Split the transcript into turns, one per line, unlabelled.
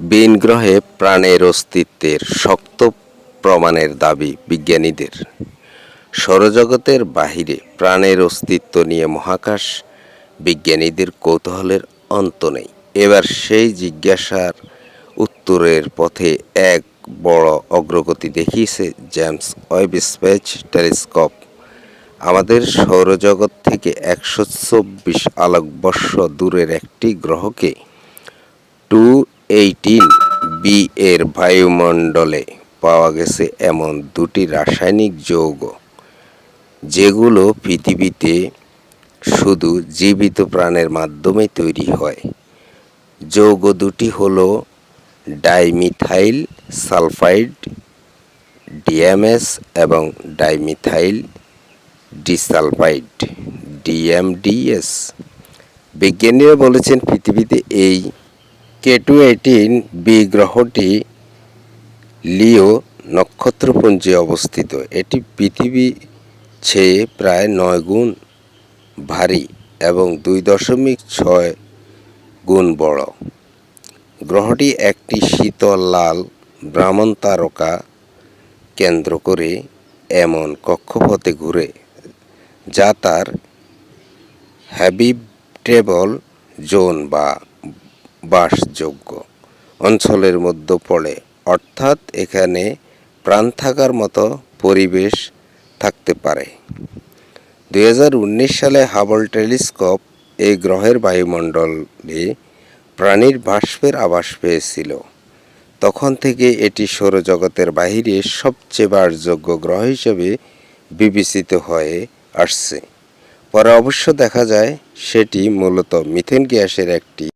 বিন গ্রহে প্রাণের অস্তিত্বের শক্ত প্রমাণের দাবি বিজ্ঞানীদের। সৌরজগতের বাহিরে প্রাণের অস্তিত্ব নিয়ে মহাকাশ বিজ্ঞানীদের কৌতূহলের অন্ত নেই। এবার সেই জিজ্ঞাসার উত্তরের পথে এক বড় অগ্রগতি দেখিয়েছে জেমস ওয়েব স্পেস টেলিস্কোপ। আমাদের সৌরজগৎ থেকে একশো চব্বিশ আলোকবর্ষ দূরের একটি গ্রহকে এইটিন বি এর বায়ুমণ্ডলে পাওয়া গেছে এমন দুটি রাসায়নিক যৌগ, যেগুলো পৃথিবীতে শুধু জীবিত প্রাণের মাধ্যমে তৈরি হয়। যৌগ দুটি হলো ডাইমিথাইল সালফাইড, ডিএমএস এবং ডাইমিথাইল ডিসালফাইড, ডিএমডিএস। বিজ্ঞানীরা বলেছেন পৃথিবীতে এই কে টু এইটিন বি গ্রহটি লিও নক্ষত্রপুঞ্জে অবস্থিত। এটি পৃথিবী চেয়ে প্রায় নয় গুণ ভারী এবং দুই দশমিক ছয় গুণ বড়। গ্রহটি একটি শীতল লাল ব্রাহ্মণ তারকা কেন্দ্র করে এমন কক্ষপথে ঘুরে, যা তার হ্যাবিটেবল জোন বা বাসযোগ্য। অঞ্চলের মধ্যে পড়ে, অর্থাৎ এখানে প্রাণ থাকার মতো পরিবেশ থাকতে পারে। দু হাজার উনিশ সালে হাবল টেলিস্কোপ এই গ্রহের বায়ুমণ্ডলে প্রাণীর বাষ্পের আভাস পেয়েছিল। তখন থেকে এটি সৌরজগতের বাহিরে সবচেয়ে বাসযোগ্য গ্রহ হিসেবে বিবেচিত হয়ে আসছে। পরে অবশ্য দেখা যায় সেটি মূলত মিথেন গ্যাসের একটি